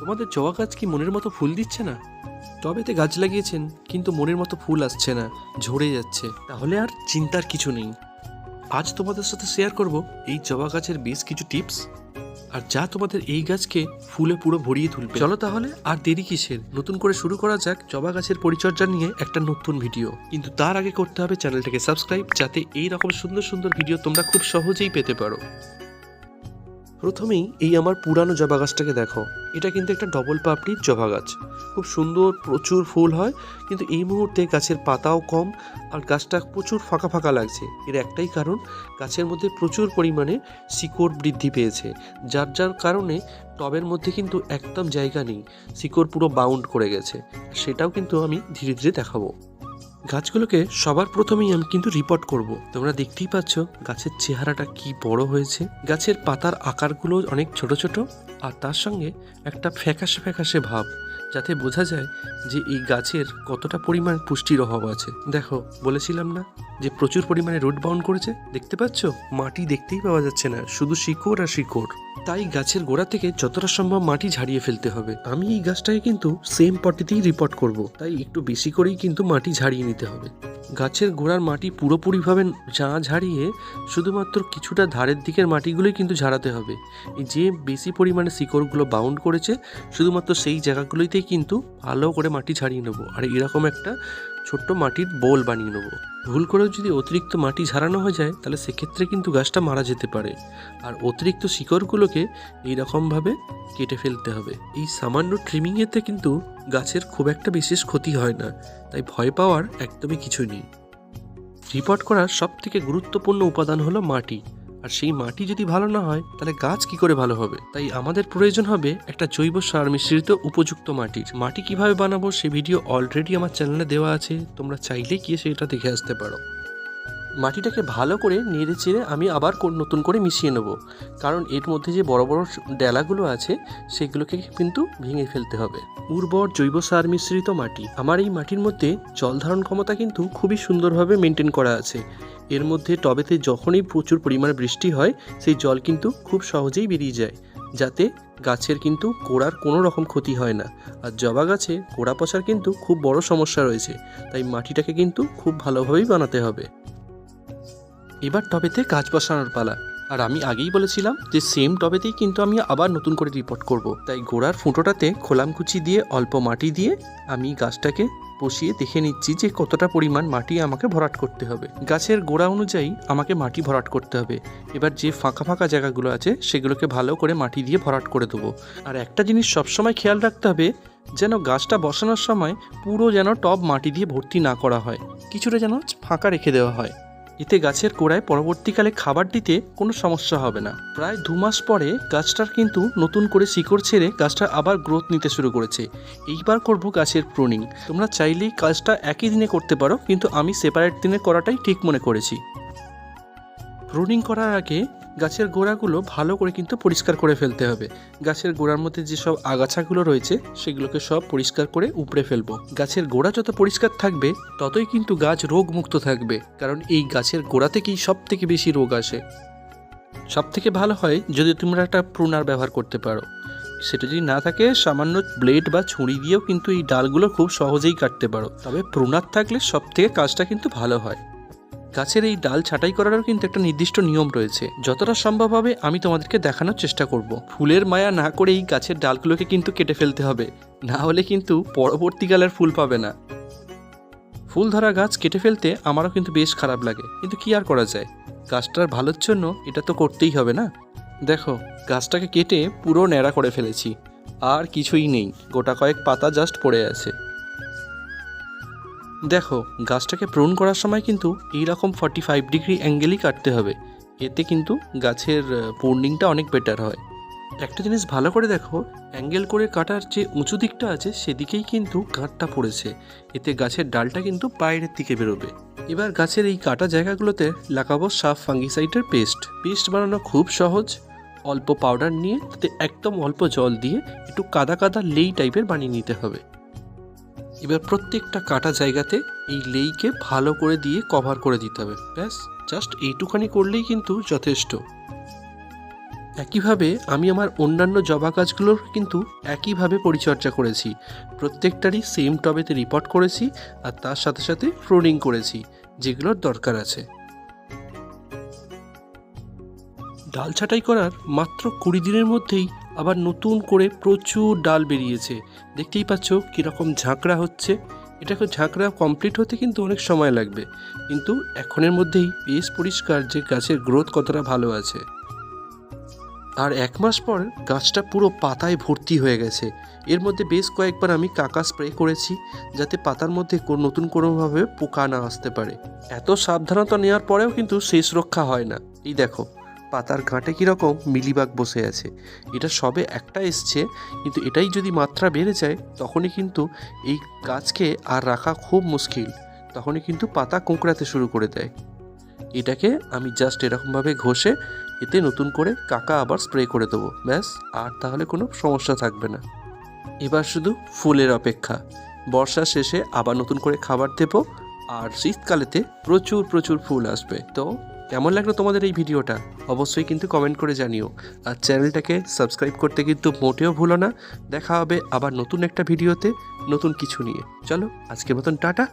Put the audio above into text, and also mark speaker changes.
Speaker 1: তোমাদের জবা গাছ কি মনের মতো ফুল দিচ্ছে না? টবেতে গাছ লাগিয়েছেন, কিন্তু মনের মতো ফুল আসছে না, ঝরে যাচ্ছে। তাহলে আর চিন্তার কিছু নেই। আজ তোমাদের সাথে শেয়ার করব এই জবা গাছের বেশ কিছু টিপস আর যা তোমাদের এই গাছকে ফুলে পুরো ভরিয়ে তুলবে। চলো তাহলে আর দেরি কিসের? নতুন করে শুরু করা যাক জবা গাছের পরিচর্যা নিয়ে একটা নতুন ভিডিও কিন্তু তার আগে করতে হবে চ্যানেলটাকে সাবস্ক্রাইব যাতে এই রকম সুন্দর সুন্দর ভিডিও তোমরা খুব সহজেই পেতে পারো। প্রথমেই এই আমার পুরানো জবা গাছটাকে দেখো। এটা কিন্তু একটা ডবল পাপড়ির জবা গাছ খুব সুন্দর, প্রচুর ফুল হয়, কিন্তু এই মুহূর্তে গাছের পাতাও কম আর গাছটা প্রচুর ফাঁকা ফাঁকা লাগছে। এর একটাই কারণ, গাছের মধ্যে প্রচুর পরিমাণে শিকড় বৃদ্ধি পেয়েছে। যার যার কারণে টবের মধ্যে কিন্তু একদম জায়গা নেই, শিকড় পুরো বাউন্ড করে গেছে। সেটাও কিন্তু আমি ধীরে ধীরে দেখাবো। গাছগুলোকে সবার প্রথমেই আমি কিন্তু রিপোর্ট করব। তোমরা দেখতেই পাচ্ছ গাছের চেহারাটা কি বড় হয়েছে। গাছের পাতার আকারগুলো অনেক ছোট ছোট, আর তার সঙ্গে একটা ফ্যাকাশে ফ্যাকাশে ভাব। যাতে বোঝা যায় যে এই গাছের কতটা পরিমাণ পুষ্টির অভাব আছে। দেখো, বলেছিলাম না যে প্রচুর পরিমাণে রুট বাউন্ড করেছে? দেখতে পাচ্ছ? মাটি দেখতেই পাওয়া যাচ্ছে না, শুধু শিকড় আর শিকড়। তাই গাছের গোড়া থেকে যতটা সম্ভব মাটি ঝাড়িয়ে ফেলতে হবে। আমি এই গাছটাকে কিন্তু সেম পটিতেই রিপোর্ট করব, তাই একটু বেশি করেই কিন্তু মাটি ঝাড়িয়ে নিতে হবে। গাছের গোড়ার মাটি পুরোপুরিভাবে না ঝাড়িয়ে শুধুমাত্র কিছুটা ধারের দিকের মাটিগুলোই কিন্তু ঝাড়াতে হবে। যে বেশি পরিমাণে শিকড়গুলো বাউন্ড করেছে, শুধুমাত্র সেই জায়গাগুলোতেই কিন্তু ভালো করে মাটি ঝাড়িয়ে নেব। আর এরকম একটা ছোট্ট মাটির বোল বানিয়ে নেব। ভুল করেও যদি অতিরিক্ত মাটি ঝাড়ানো হয়ে যায়, তাহলে সেক্ষেত্রে কিন্তু গাছটা মারা যেতে পারে। আর অতিরিক্ত শিকড়গুলোকে এইরকমভাবে কেটে ফেলতে হবে। এই সামান্য ট্রিমিংয়েতে কিন্তু গাছের খুব একটা বিশেষ ক্ষতি হয় না, তাই ভয় পাওয়ার একদমই কিছু নেই। রিপোর্ট করার সব থেকে গুরুত্বপূর্ণ উপাদান হলো মাটি। আর সেই মাটি যদি ভালো না হয়, তাহলে গাছ কি করে ভালো হবে? তাই আমাদের প্রয়োজন হবে একটা জৈব সার মিশ্রিত উপযুক্ত মাটির মাটি কীভাবে বানাবো সে ভিডিও অলরেডি আমার চ্যানেলে দেওয়া আছে, তোমরা চাইলেই গিয়ে সেটা দেখে আসতে পারো। মাটিটাকে ভালো করে নেড়ে চেড়ে আমি আবার নতুন করে মিশিয়ে নেব। কারণ এর মধ্যে যে বড় বড় ডেলাগুলো আছে, সেগুলোকে কিন্তু ভেঙে ফেলতে হবে। উর্বর জৈব সার মিশ্রিত মাটি। আমার এই মাটির মধ্যে জল ধারণ ক্ষমতা কিন্তু খুবই সুন্দরভাবে মেনটেন করা আছে। এর মধ্যে টবেতে যখনই প্রচুর পরিমাণে বৃষ্টি হয়, সেই জল কিন্তু খুব সহজেই বেরিয়ে যায়। যাতে গাছের কিন্তু গোড়ার কোনো রকম ক্ষতি হয় না। আর জবা গাছে গোড়া পচার কিন্তু খুব বড় সমস্যা রয়েছে। তাই মাটিটাকে কিন্তু খুব ভালোভাবেই বানাতে হবে। এবার টবেতে গাছ বসানোর পালা। আর আমি আগেই বলেছিলাম যে সেম টবেতেই কিন্তু আমি আবার নতুন করে রিপোর্ট করব। তাই গোড়ার ফুটোটাতে খোলামকুচি দিয়ে অল্প মাটি দিয়ে আমি গাছটাকে বসিয়ে দেখে নিচ্ছি যে কতটা পরিমাণ মাটি আমাকে ভরাট করতে হবে। গাছের গোড়া অনুযায়ী আমাকে মাটি ভরাট করতে হবে। এবার যে ফাঁকা ফাঁকা জায়গাগুলো আছে সেগুলোকে ভালো করে মাটি দিয়ে ভরাট করে দেবো। আর একটা জিনিস সবসময় খেয়াল রাখতে হবে, যেন গাছটা বসানোর সময় পুরো যেন টব মাটি দিয়ে ভর্তি না করা হয়। কিছুটা যেন ফাঁকা রেখে দেওয়া হয়। এতে গাছের গোড়ায় পরবর্তীকালে খাবার দিতে কোনো সমস্যা হবে না। প্রায় দু মাস পরে গাছটার কিন্তু নতুন করে শিকড় ছেড়ে গাছটা আবার গ্রোথ নিতে শুরু করেছে। এইবার করব গাছের প্রুনিং তোমরা চাইলেই কাজটা একই দিনে করতে পারো, কিন্তু আমি সেপারেট দিনে করাটাই ঠিক মনে করেছি। প্রুনিং করার আগে গাছের গোড়াগুলো ভালো করে কিন্তু পরিষ্কার করে ফেলতে হবে। গাছের গোড়ার মধ্যে যেসব আগাছাগুলো রয়েছে, সেগুলোকে সব পরিষ্কার করে উপড়ে ফেলব। গাছের গোড়া যত পরিষ্কার থাকবে, ততই কিন্তু গাছ রোগমুক্ত থাকবে, কারণ এই গাছের গোড়া থেকেই সব থেকে বেশি রোগ আসে। সব থেকে ভালো হয় যদি তোমরা একটা প্রুনার ব্যবহার করতে পারো। সেটা যদি না থাকে, সামান্য ব্লেড বা ছুরি দিয়েও কিন্তু এই ডালগুলো খুব সহজেই কাটতে পারো। তবে প্রুনার থাকলে সব থেকে কাজটা কিন্তু ভালো হয়। গাছের এই ডাল ছাঁটাই করারও কিন্তু একটা নির্দিষ্ট নিয়ম রয়েছে। যতটা সম্ভব হবে আমি তোমাদেরকে দেখানোর চেষ্টা করব। ফুলের মায়া না করেই গাছের ডালগুলোকে কিন্তু কেটে ফেলতে হবে। না হলে কিন্তু পরবর্তীকালের ফুল পাবে না। ফুল ধরা গাছ কেটে ফেলতে আমারও কিন্তু বেশ খারাপ লাগে। কিন্তু কি আর করা যায়? গাছটার ভালোর জন্য এটা তো করতেই হবে না? দেখো, গাছটাকে কেটে পুরো ন্যাড়া করে ফেলেছি। আর কিছুই নেই। গোটা কয়েক পাতা জাস্ট পড়ে আছে। দেখো, গাছটাকে প্রণ করার সময় কিন্তু এইরকম ফর্টি ফাইভ ডিগ্রি অ্যাঙ্গেলই কাটতে হবে। এতে কিন্তু গাছের পূর্ণিংটা অনেক বেটার হয়। একটা জিনিস ভালো করে দেখো অ্যাঙ্গেল করে কাটার যে উঁচু দিকটা আছে, সেদিকেই কিন্তু গাঁটটা পড়েছে। এতে গাছের ডালটা কিন্তু বাইরের দিকে বেরোবে। এবার গাছের এই কাটা জায়গাগুলোতে লাগাবো সাফ ফাঙ্গিসাইডের পেস্ট। পেস্ট বানানো খুব সহজ। অল্প পাউডার নিয়ে তাতে একদম অল্প জল দিয়ে একটু কাদা কাদা লেই টাইপের বানিয়ে নিতে হবে। এবার প্রত্যেকটা কাটা জায়গাতে এই লেইকে ভালো করে দিয়ে কভার করে দিতে হবে। ব্যাস জাস্ট এইটুখানি করলেই কিন্তু যথেষ্ট। একইভাবে আমি আমার অন্যান্য জবা গাছগুলোর কিন্তু একইভাবে পরিচর্যা করেছি। প্রত্যেকটারই সেম টবেতে রিপোর্ট করেছি আর তার সাথে সাথে প্রুনিং করেছি, যেগুলোর দরকার আছে। ডাল ছাঁটাই করার মাত্র কুড়ি দিনের মধ্যেই আবার নতুন করে প্রচুর ডাল বেরিয়েছে। দেখতেই পাচ্ছ কীরকম ঝাঁকড়া হচ্ছে। এটাকে ঝাঁকড়া কমপ্লিট হতে কিন্তু অনেক সময় লাগবে। কিন্তু এখনের মধ্যেই বেশ পরিষ্কার যে গাছের গ্রোথ কতটা ভালো আছে। আর এক মাস পর গাছটা পুরো পাতায় ভর্তি হয়ে গেছে। এর মধ্যে বেশ কয়েকবার আমি কাকা স্প্রে করেছি যাতে পাতার মধ্যে নতুন কোনোভাবে পোকা না আসতে পারে। এত সাবধানতা নেওয়ার পরেও কিন্তু শেষ রক্ষা হয় না। এই দেখো। পাতার ঘাটে কীরকম মিলিবাগ বসে আছে। এটা সবে একটা এসছে, কিন্তু এটাই যদি মাত্রা বেড়ে যায়, তখনই কিন্তু এই গাছকে আর রাখা খুব মুশকিল। তখনই কিন্তু পাতা কোঁকড়াতে শুরু করে দেয়। এটাকে আমি জাস্ট এরকমভাবে ঘষে, এতে নতুন করে কাকা আবার স্প্রে করে দেবো, ব্যাস, আর তাহলে কোনো সমস্যা থাকবে না। এবার শুধু ফুলের অপেক্ষা। বর্ষা শেষে আবার নতুন করে খাবার দেবো, আর শীতকালেতে প্রচুর প্রচুর ফুল আসবে। তো কেমন লাগল তোমাদের এই ভিডিওটা? অবশ্যই কিন্তু কমেন্ট করে জানিও। আর চ্যানেলটাকে সাবস্ক্রাইব করতে কিন্তু মোটেও ভুলো না। দেখা হবে আবার নতুন একটা ভিডিওতে নতুন কিছু নিয়ে। চলো, আজকের মতন টাটা।